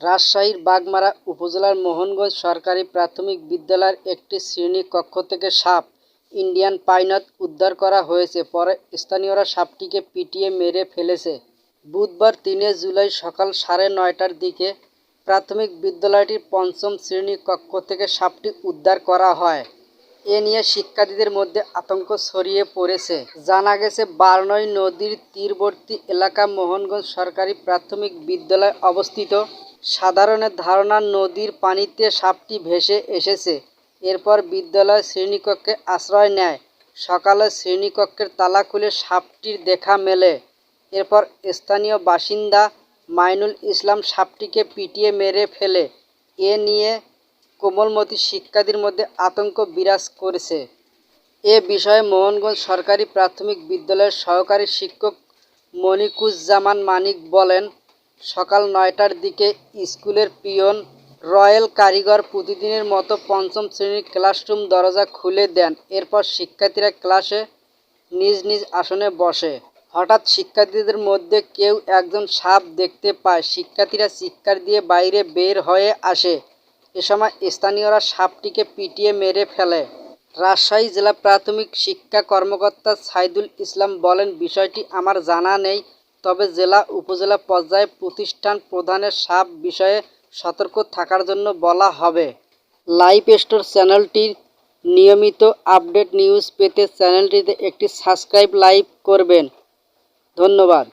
রাজশাহীর বাগমারা উপজেলার মোহনগঞ্জ সরকারি প্রাথমিক বিদ্যালয়ের একটি শ্রেণীকক্ষ থেকে সাপ ইন্ডিয়ান পাইনথ উদ্ধার করা হয়েছে। পরে স্থানীয়রা সাপটিকে পিটিয়ে মেরে ফেলেছে। বুধবার তিনে জুলাই সকাল সাড়ে নয়টার দিকে প্রাথমিক বিদ্যালয়টির পঞ্চম শ্রেণি কক্ষ থেকে সাপটি উদ্ধার করা হয়। এ নিয়ে শিক্ষার্থীদের মধ্যে আতঙ্ক ছড়িয়ে পড়েছে। জানা গেছে, বারনই নদীর তীরবর্তী এলাকা মোহনগঞ্জ সরকারি প্রাথমিক বিদ্যালয় অবস্থিত। সাধারণের ধারণা, নদীর পানিতে সাপটি ভেসে এসেছে। এরপর বিদ্যালয় শ্রেণীকক্ষে আশ্রয় নেয়। সকালে শ্রেণীকক্ষের তালা খুলে সাপটির দেখা মেলে। এরপর স্থানীয় বাসিন্দা মাইনুল ইসলাম সাপটিকে পিটিয়ে মেরে ফেলে। এ নিয়ে কোমলমতি শিক্ষার্থীর মধ্যে আতঙ্ক বিরাজ করেছে। এ বিষয়ে মোহনগঞ্জ সরকারি প্রাথমিক বিদ্যালয়ের সহকারী শিক্ষক মনিকুজ্জামান মানিক বলেন সকাল নয়টার দিকে স্কুলের পিয়ন রয়েল কারিগর প্রতিদিনের মতো পঞ্চম শ্রেণির ক্লাসরুম দরজা খুলে দেন। এরপর শিক্ষার্থীরা ক্লাসে নিজ নিজ আসনে বসে। হঠাৎ শিক্ষার্থীদের মধ্যে কেউ একজন সাপ দেখতে পায়। শিক্ষার্থীরা চিৎকার দিয়ে বাইরে বের হয়ে আসে। এ সময় স্থানীয়রা সাপটিকে পিটিয়ে মেরে ফেলে। রাজশাহী জেলা প্রাথমিক শিক্ষা কর্মকর্তা সাইদুল ইসলাম বলেন, বিষয়টি আমার জানা নেই। তবে জেলা উপজেলা পর্যায়ে প্রতিষ্ঠান প্রধানের সাপ বিষয়ে সতর্ক থাকার জন্য বলা হবে। লাইভ স্টোর চ্যানেলটির নিয়মিত আপডেট নিউজ পেতে চ্যানেলটিতে একটি সাবস্ক্রাইব লাইভ করবেন। ধন্যবাদ।